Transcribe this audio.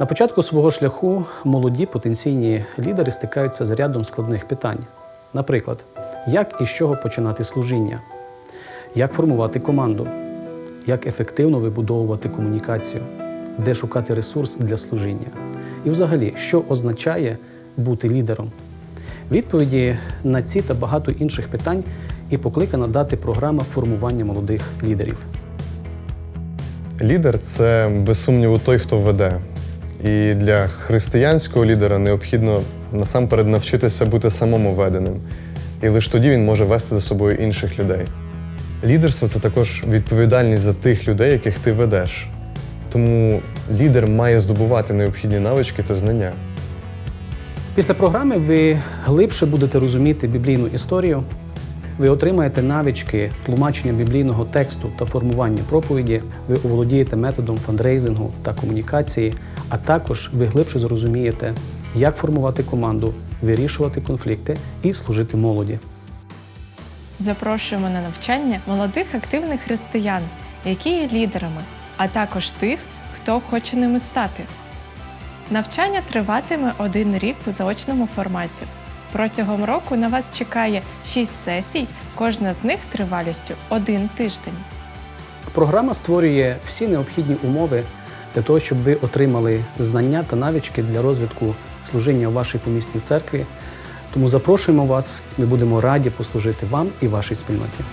На початку свого шляху молоді потенційні лідери стикаються з рядом складних питань. Наприклад, як і з чого починати служіння, як формувати команду, як ефективно вибудовувати комунікацію, де шукати ресурс для служіння. І взагалі, що означає бути лідером. Відповіді на ці та багато інших питань і покликана дати програма формування молодих лідерів. Лідер це без сумніву той, хто веде. І для християнського лідера необхідно насамперед навчитися бути самому веденим. І лише тоді він може вести за собою інших людей. Лідерство це також відповідальність за тих людей, яких ти ведеш. Тому лідер має здобувати необхідні навички та знання. Після програми ви глибше будете розуміти біблійну історію. Ви отримаєте навички тлумачення біблійного тексту та формування проповіді. Ви оволодієте методом фандрейзингу та комунікації, а також ви глибше зрозумієте, як формувати команду, вирішувати конфлікти і служити молоді. Запрошуємо на навчання молодих активних християн, які є лідерами, а також тих, хто хоче ними стати. Навчання триватиме один рік у заочному форматі. Протягом року на вас чекає 6 сесій, кожна з них тривалістю один тиждень. Програма створює всі необхідні умови для того, щоб ви отримали знання та навички для розвитку служіння у вашій помісній церкві. Тому запрошуємо вас, ми будемо раді послужити вам і вашій спільноті.